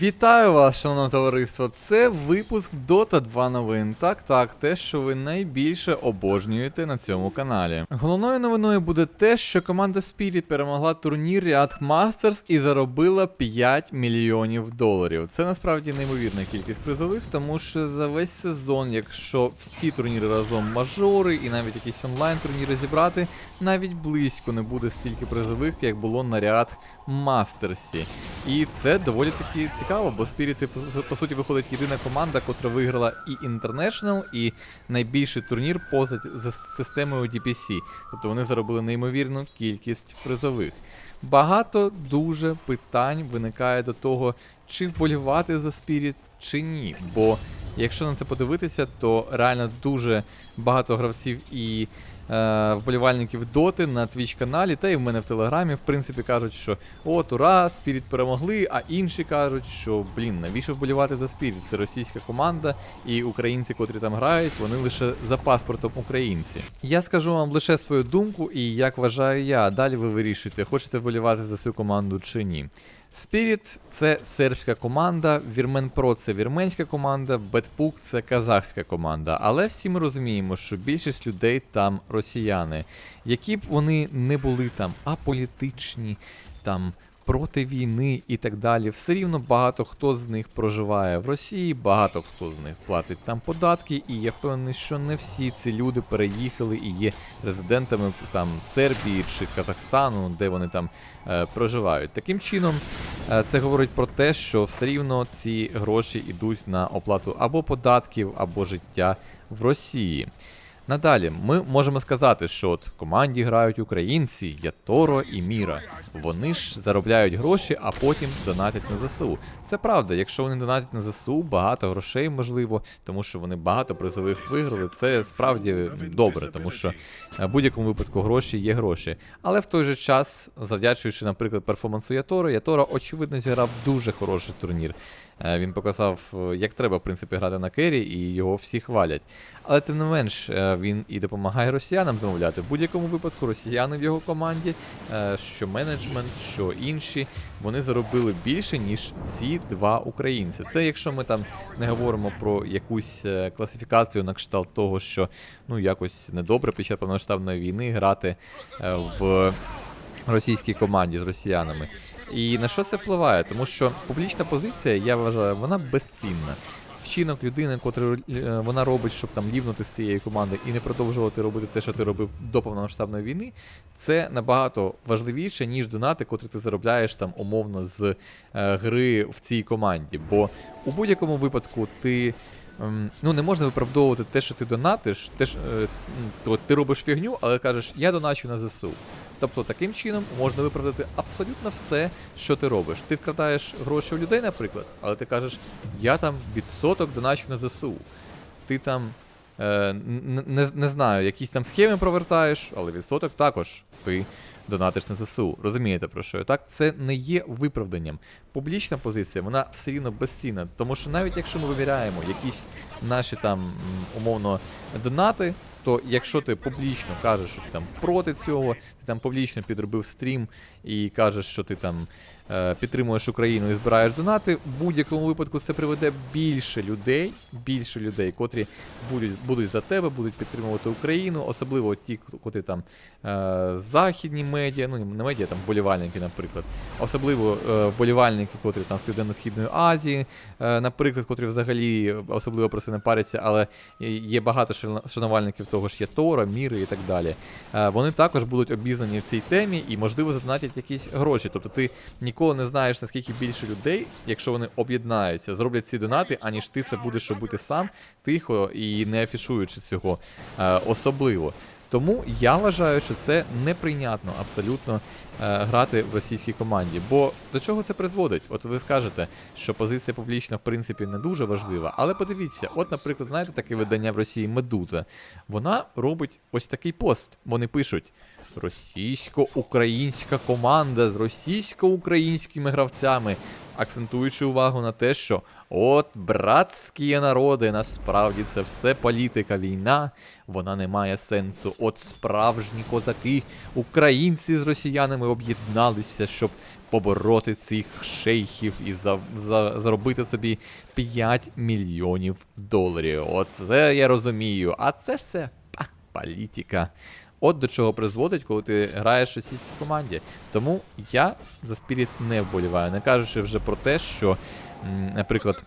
Вітаю вас, шановне товариство. Це випуск Dota 2 новин. Так, так, те, що ви найбільше обожнюєте на цьому каналі. Головною новиною буде те, що команда Spirit перемогла турнір Riot Masters і заробила 5 мільйонів доларів. Це насправді неймовірна кількість призових, тому що за весь сезон, якщо всі турніри разом мажори і навіть якісь онлайн турніри зібрати, навіть близько не буде стільки призових, як було на Riot Мастерсі. І це доволі таки цікаво, бо Спіріти по, по суті виходить єдина команда, котра виграла і International, і найбільший турнір поза системою DPC. Тобто вони заробили неймовірну кількість призових. Багато дуже питань виникає до того, чи вболівати за Spirit, чи ні. Бо якщо на це подивитися, то реально дуже багато гравців і вболівальників доти на Twitch каналі, та і в мене в телеграмі, в принципі, кажуть, що от ура, Spirit перемогли, а інші кажуть, що блін, навіщо вболівати за Spirit? Це російська команда, і українці, котрі там грають, вони лише за паспортом українці. Я скажу вам лише свою думку і як вважаю я. Далі ви вирішуєте, хочете вболівати за свою команду чи ні. Spirit – це сербська команда, Вірмен Про це вірменська команда, Бетпук це казахська команда. Але всі ми розуміємо, що більшість людей там росіяни, які б вони не були там аполітичні, там проти війни і так далі. Все рівно багато хто з них проживає в Росії, багато хто з них платить там податки, і я впевнений, що не всі ці люди переїхали і є резидентами там Сербії чи Казахстану, де вони там е, проживають. Таким чином, е, це говорить про те, що все рівно ці гроші йдуть на оплату або податків, або життя в Росії. Надалі, ми можемо сказати, що от в команді грають українці, Яторо і Міра. Вони ж заробляють гроші, а потім донатять на ЗСУ. Це правда, якщо вони донатять на ЗСУ, багато грошей можливо, тому що вони багато призових виграли. Це справді добре, тому що е, в будь-якому випадку гроші є гроші. Але в той же час, завдячуючи, наприклад, перформансу Яторо, Яторо очевидно зіграв дуже хороший турнір. Е, Він показав, е, як треба, в принципі, грати на кері, і його всі хвалять. Але тим не менш, е, він і допомагає росіянам замовляти. В будь-якому випадку росіяни в його команді, що менеджмент, що інші, вони заробили більше, ніж ці два українці. Це якщо ми там не говоримо про якусь класифікацію на кшталт того, що ну якось недобре під час повномасштабної війни грати в російській команді з росіянами. І на що це впливає? Тому що публічна позиція, я вважаю, вона безцінна. Вчинок людини, котрий е, вона робить, щоб там лівнути з цієї команди і не продовжувати робити те, що ти робив до повномасштабної війни, це набагато важливіше, ніж донати, котрі ти заробляєш там умовно з е, гри в цій команді. Бо у будь-якому випадку ти. ем, Ну, не можна виправдовувати те, що ти донатиш, те, що, е, то ти робиш фігню, але кажеш, я доначу на ЗСУ. Тобто таким чином можна виправдати абсолютно все, що ти робиш. Ти вкрадаєш гроші у людей, наприклад, але ти кажеш, я там відсоток доначу на ЗСУ. Ти там е, не, не знаю, якісь там схеми провертаєш, але відсоток також ти донатиш на ЗСУ. Розумієте про що? Так, це не є виправданням. Публічна позиція, вона все рівно безцінна. Тому що навіть якщо ми вивіряємо якісь наші там умовно донати, то якщо ти публічно кажеш, що ти там проти цього, ти там публічно підробив стрім і кажеш, що ти там підтримуєш Україну і збираєш донати, в будь-якому випадку це приведе більше людей, більше людей, котрі будуть, будуть за тебе, будуть підтримувати Україну, особливо ті, котрі там е, західні медіа, ну не медіа, там вболівальники, наприклад, особливо е, вболівальники, котрі там з Південно-Східної Азії, е, наприклад, котрі взагалі особливо про це не паряться, але є багато шанувальників того ж Ятора, Міри і так далі. Е, Вони також будуть обізнані в цій темі і, можливо, задонатять якісь гроші. Тобто ти ніколи не знаєш, наскільки більше людей, якщо вони об'єднаються, зроблять ці донати, аніж ти це будеш робити сам тихо і не афішуючи цього е, особливо. Тому я вважаю, що це неприйнятно абсолютно е, грати в російській команді. Бо до чого це призводить? От ви скажете, що позиція публічна в принципі не дуже важлива. Але подивіться, от, наприклад, знаєте, таке видання в Росії Медуза. Вона робить ось такий пост. Вони пишуть: російсько-українська команда з російсько-українськими гравцями акцентуючи увагу на те, що от братські народи, насправді це все політика, війна, вона не має сенсу. От справжні козаки, українці з росіянами об'єдналися, щоб побороти цих шейхів і за, за, заробити собі 5 мільйонів доларів. От це я розумію. А це все па, політика. От до чого призводить, коли ти граєш російській команді. Тому я за Спіріт не вболіваю, не кажучи вже про те, що, наприклад,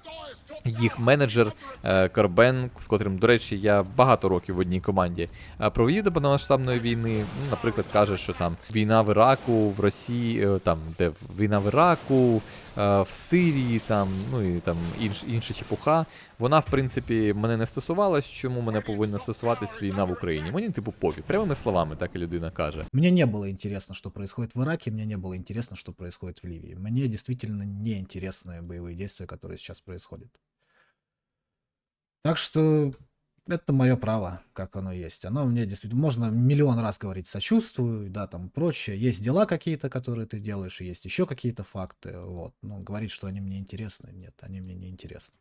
їх менеджер е, Карбен, з котрим, до речі, я багато років в одній команді е, провів до повномасштабної війни. Ну, наприклад, каже, що там війна в Іраку, в Росії, е, там де війна в Іраку, в Сирії, там, ну і там інш, інша чепуха. Вона, в принципі, мене не стосувалась. Чому мене повинна стосуватись війна в Україні? Мені типу пофіг. Прямими словами, так і людина каже. Мне не было интересно, что происходит в Ираке, мне не было интересно, что происходит в Ливии. Мне действительно не интересны боевые действия, которые сейчас происходят. Так что это мое право, как оно есть. Оно мне действительно... Можно миллион раз говорить сочувствую, да, там прочее. Есть дела какие-то, которые ты делаешь, и есть еще какие-то факты. Вот. Но говорить, что они мне интересны, нет, они мне не интересны.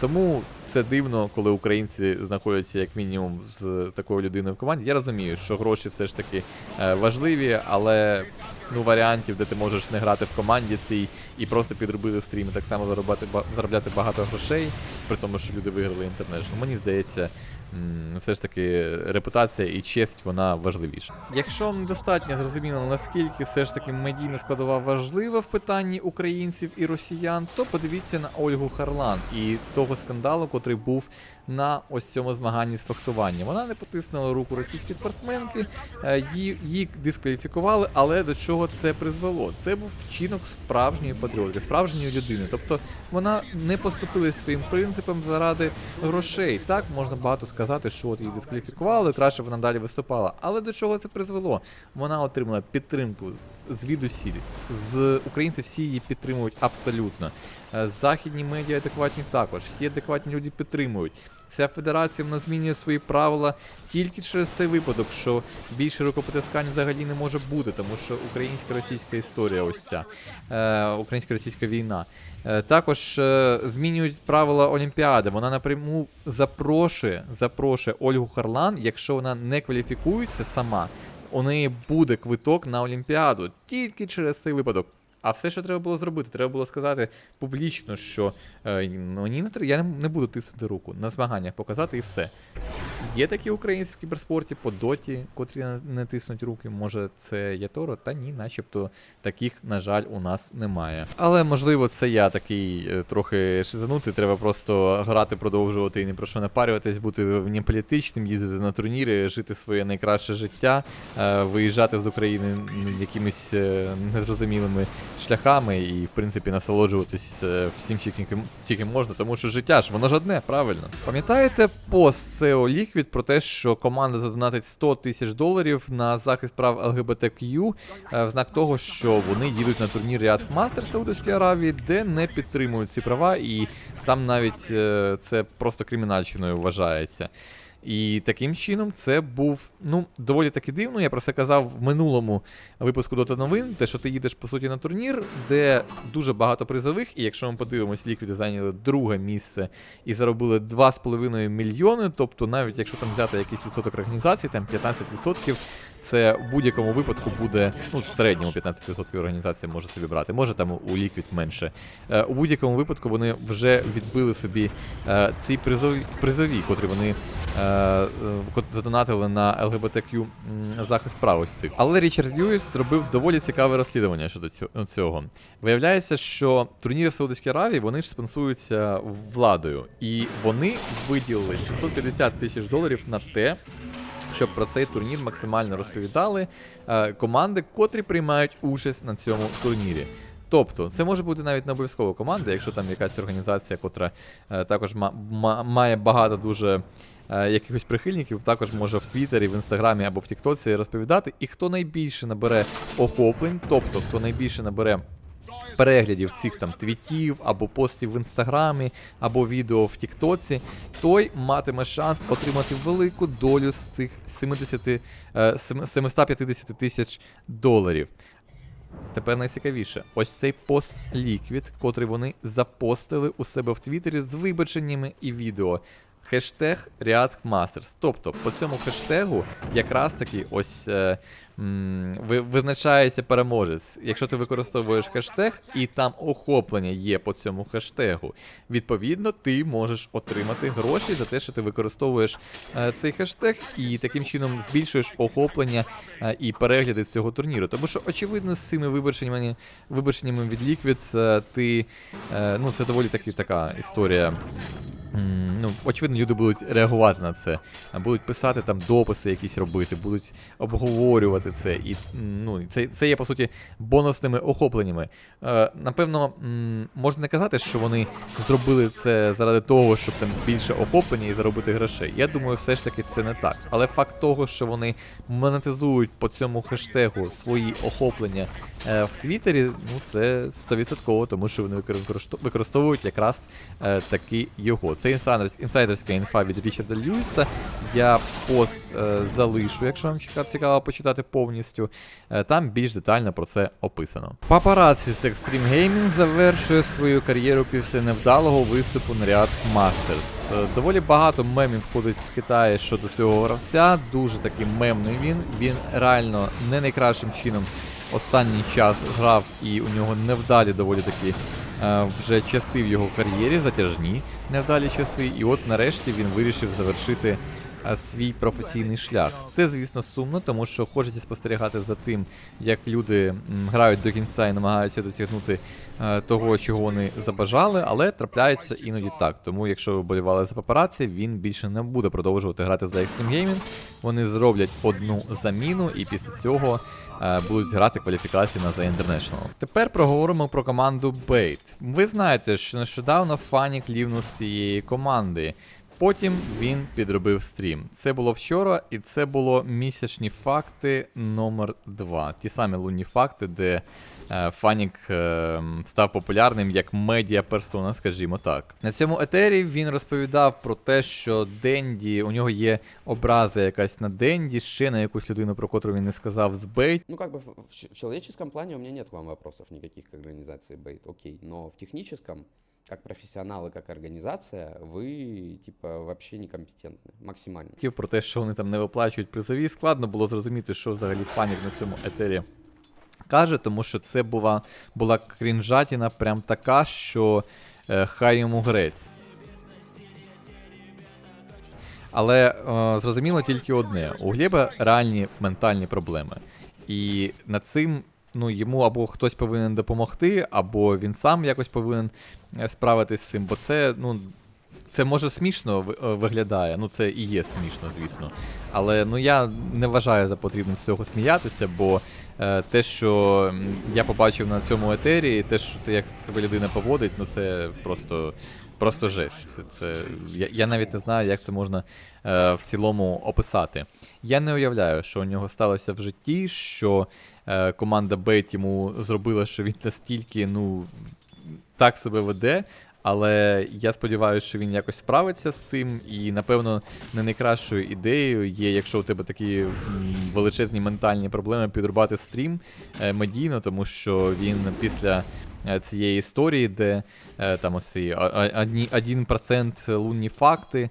Тому це дивно, коли українці знаходяться як мінімум з такою людиною в команді. Я розумію, що гроші все ж таки е, важливі, але ну варіантів, де ти можеш не грати в команді цій і просто підробити стрім, і так само заробляти ба- заробляти багато грошей, при тому, що люди виграли інтернешнл. Мені здається, м, все ж таки репутація і честь вона важливіша. Якщо недостатньо зрозуміло, наскільки все ж таки медійна складова важлива в питанні українців і росіян, то подивіться на Ольгу Харлан і того скандалу, котрий був на ось цьому змаганні з фехтування. Вона не потиснула руку російської спортсменки, е, її, дискваліфікували, але до чого це призвело? Це був вчинок справжньої патріотки, справжньої людини. Тобто вона не поступилась своїм принципам заради грошей. Так можна багато сказати, що от її дискваліфікували, краще вона далі виступала. Але до чого це призвело? Вона отримала підтримку звідусіль. З українців всі її підтримують абсолютно. Е, Західні медіа адекватні також. Всі адекватні люди підтримують. Ця федерація вона змінює свої правила тільки через цей випадок, що більше рукопотискань взагалі не може бути, тому що українсько-російська історія ось ця, е, українсько-російська війна. Е, також е, змінюють правила Олімпіади. Вона напряму запрошує, запрошує Ольгу Харлан, якщо вона не кваліфікується сама, у неї буде квиток на Олімпіаду тільки через цей випадок. А все, що треба було зробити, треба було сказати публічно, що е, мені не треба, я не, не буду тиснути руку на змаганнях, показати і все. Є такі українці в кіберспорті по доті, котрі не- не тиснуть руки. Може, це Яторо? Та ні, начебто таких, на жаль, у нас немає. Але можливо, це я такий е, трохи шизанутий. Треба просто грати, продовжувати і ні про що не парюватись, бути не політичним, їздити на турніри, жити своє найкраще життя, е, виїжджати з України якимись незрозумілими шляхами і, в принципі, насолоджуватись е, всім, що тільки, можна, тому що життя ж воно ж одне, правильно. Пам'ятаєте пост SEO Liquid про те, що команда задонатить 100 тисяч доларів на захист прав ЛГБТQ е, в знак того, що вони їдуть на турнір Riyadh Masters Саудовської Аравії, де не підтримують ці права, і там навіть е, це просто кримінальщиною вважається. І таким чином це був ну доволі таки дивно. Я про це казав в минулому випуску Dota новин. Те, що ти їдеш по суті на турнір, де дуже багато призових, і якщо ми подивимось, ліквіди зайняли друге місце і заробили 2,5 мільйони. Тобто, навіть якщо там взяти якийсь відсоток організації, там 15%, це в будь-якому випадку буде, ну в середньому 15% організація може собі брати, може там у Liquid менше. Е, у будь-якому випадку вони вже відбили собі е, ці призові, призові, котрі вони е, е, задонатили на ЛГБТQ м, захист прав ось цих. Але Річард Льюіс зробив доволі цікаве розслідування щодо цього. Виявляється, що турніри в Саудовській Аравії вони ж спонсуються владою, і вони виділили 650 тисяч доларів на те, щоб про цей турнір максимально розповідали е, команди, котрі приймають участь на цьому турнірі. Тобто, це може бути навіть не обов'язково команда, якщо там якась організація, котра е, також ма- ма- має багато дуже е, якихось прихильників, також може в Твіттері, в Інстаграмі або в Тіктоці розповідати. І хто найбільше набере охоплень, тобто хто найбільше набере переглядів цих там твітів або постів в інстаграмі, або відео в Тіктоці, той матиме шанс отримати велику долю з цих 70, е, 750 тисяч доларів. Тепер найцікавіше, ось цей пост Liquid, котрий вони запостили у себе в Твіттері з вибаченнями і відео. Хештег React Masters. Тобто по цьому хештегу якраз таки ось е, визначається переможець. Якщо ти використовуєш хештег і там охоплення є по цьому хештегу, відповідно ти можеш отримати гроші за те, що ти використовуєш е, цей хештег і таким чином збільшуєш охоплення е, і перегляди з цього турніру. Тому що, очевидно, з цими вибаченнями, вибаченнями від Liquid е, ти. ну, це доволі таки така історія. Ну, очевидно, люди будуть реагувати на це, будуть писати там дописи якісь робити, будуть обговорювати це. І ну, це, це є, по суті, бонусними охопленнями. Е, напевно, можна не казати, що вони зробили це заради того, щоб там більше охоплення і заробити грошей. Я думаю, все ж таки це не так. Але факт того, що вони монетизують по цьому хештегу свої охоплення е, в Твіттері, ну це 100%, тому що вони використовують якраз е, таки його. Це інсайдерська інфа від Річарда Льюіса. Я пост е, залишу, якщо вам цікаво почитати повністю. Е, там більш детально про це описано. Папараці з Extreme Gaming завершує свою кар'єру після невдалого виступу на React Masters. Е, Доволі багато мемів входить в Китаї щодо цього гравця. Дуже таки мемний він. Він реально не найкращим чином останній час грав, і у нього невдалі доволі такі е, вже часи в його кар'єрі, затяжні невдалі часи. І от нарешті він вирішив завершити свій професійний шлях. Це, звісно, сумно, тому що хочеться спостерігати за тим, як люди грають до кінця і намагаються досягнути е, того, чого вони забажали, але трапляється іноді так. Тому, якщо ви болівали за папараці, він більше не буде продовжувати грати за Extreme Gaming. Вони зроблять одну заміну, і після цього е, будуть грати кваліфікації на The International. Тепер проговоримо про команду Bait. Ви знаєте, що нещодавно Фанік лівнув з цієї команди. Потім він підробив стрім. Це було вчора, і це було місячні факти номер 2 Ті самі лунні факти, де е, Фанік е, став популярним як медіаперсона, скажімо так. На цьому етері він розповідав про те, що Денді, у нього є образа якась на Денді, ще на якусь людину, про котру він не сказав, з Бейт. Ну, как бы в, в в человеческом плане у меня нет к вам вопросов никаких к организации Бейт, окей. Но в техническом, как профессионалы, как организация, вы, типа, вообще некомпетентны. Максимально. Хотів про те, що вони там не виплачують призові, складно було зрозуміти, що взагалі Фанік на цьому етері каже, тому що це була, була крінжатіна прям така, що е, хай йому грець. Але е, зрозуміло тільки одне: у Глєба реальні ментальні проблеми. І над цим ну, йому або хтось повинен допомогти, або він сам якось повинен е, справитись з цим, бо це, ну. Це може смішно е, виглядає, ну це і є смішно, звісно. Але ну я не вважаю за потрібним з цього сміятися, бо е, те, що я побачив на цьому етері, те, що ти як себе людина поводить, ну це просто, просто жесть. Це, я, я навіть не знаю, як це можна е, в цілому описати. Я не уявляю, що у нього сталося в житті, що е, команда Бейт йому зробила, що він настільки, ну, так себе веде. Але я сподіваюся, що він якось справиться з цим, і напевно не найкращою ідеєю є, якщо у тебе такі величезні ментальні проблеми, підрубати стрім е, медійно, тому що він після цієї історії, де е, там оці одні- 1% лунні факти, е,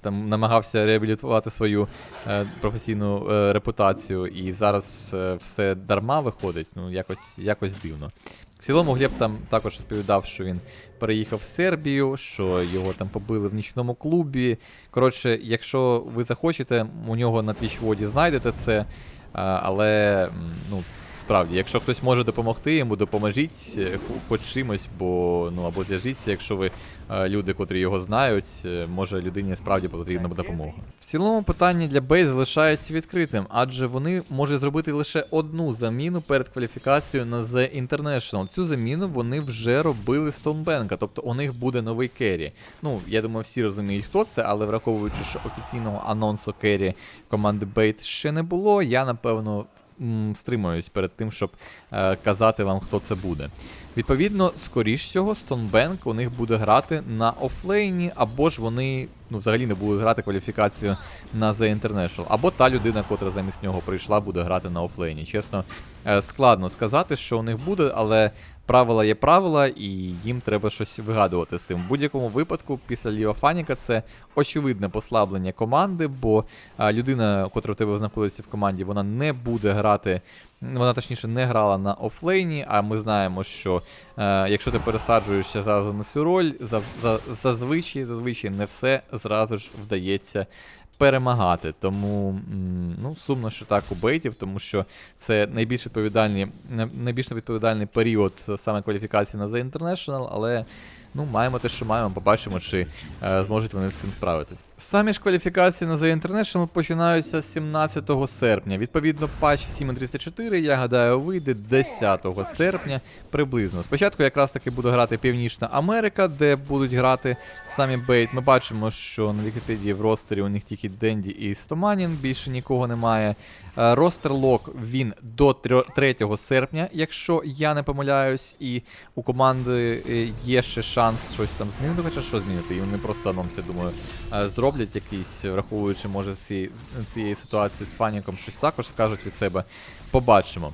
там намагався реабілітувати свою е, професійну е, репутацію, і зараз е, все дарма виходить, ну якось, якось дивно. В цілому Глеб там також розповідав, що він переїхав в Сербію, що його там побили в нічному клубі. Коротше, якщо ви захочете, у нього на твічводі знайдете це. Але ну, справді, якщо хтось може допомогти йому, допоможіть е, хоч чимось, бо ну або зв'яжіться, якщо ви е, люди, котрі його знають, е, може людині справді потрібна допомога. В цілому питання для Бей залишається відкритим, адже вони можуть зробити лише одну заміну перед кваліфікацією на The International. Цю заміну вони вже робили Стоунбенка, тобто у них буде новий керрі. Ну, я думаю, всі розуміють, хто це, але враховуючи, що офіційного анонсу керрі команди Бейт ще не було, я напевно м, стримуюсь перед тим, щоб е, казати вам, хто це буде. Відповідно, скоріш всього, Стонбенк у них буде грати на офлейні, або ж вони ну, взагалі не будуть грати кваліфікацію на The International. Або та людина, котра замість нього прийшла, буде грати на офлейні. Чесно, е, складно сказати, що у них буде, але правила є правила, і їм треба щось вигадувати з цим. В будь-якому випадку, після Ліва Фаніка це очевидне послаблення команди, бо людина, котра в тебе знаходиться в команді, вона не буде грати. Вона точніше не грала на офлейні, а ми знаємо, що е, якщо ти пересаджуєшся зразу на цю роль, за, за, зазвичай, зазвичай не все зразу ж вдається перемагати. Тому ну, сумно, що так у бейтів, тому що це найбільш відповідальний, найбільш відповідальний період саме кваліфікації на The International, але ну, маємо те, що маємо, побачимо, чи е, зможуть вони з цим справитись. Самі ж кваліфікації на The International починаються 17 серпня. Відповідно, патч 7.34, я гадаю, вийде 10 серпня приблизно. Спочатку якраз таки буде грати Північна Америка, де будуть грати самі Бейт. Ми бачимо, що на Вікіпедії в ростері у них тільки Денді і Стоманін, більше нікого немає. Е, Ростер лок він до 3 серпня, якщо я не помиляюсь, і у команди е, є ще щось там змінити, хоча що змінити. І вони просто анонс, я думаю, е, зроблять якийсь, враховуючи, може, ці, цієї ситуації з Фаніком, щось також скажуть від себе. Побачимо.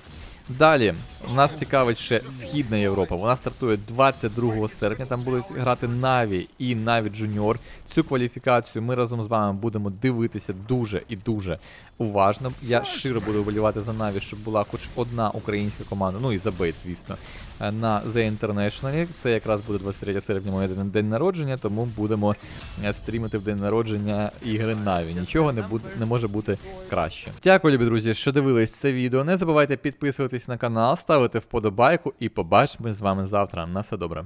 Далі нас цікавить ще Східна Європа. Вона стартує 22 серпня. Там будуть грати Наві і Наві Джуніор. Цю кваліфікацію ми разом з вами будемо дивитися дуже і дуже уважно. Я щиро буду вболівати за Наві, щоб була хоч одна українська команда, ну і за Бейт, звісно, на The International. Це якраз буде 23 серпня моє день- народження, тому будемо е, стрімити в день народження ігри Наві. Нічого не буде не може бути краще. Дякую, любі друзі, що дивились це відео. Не забувайте підписуватись на канал, ставити вподобайку і побачимось з вами завтра. На все добре.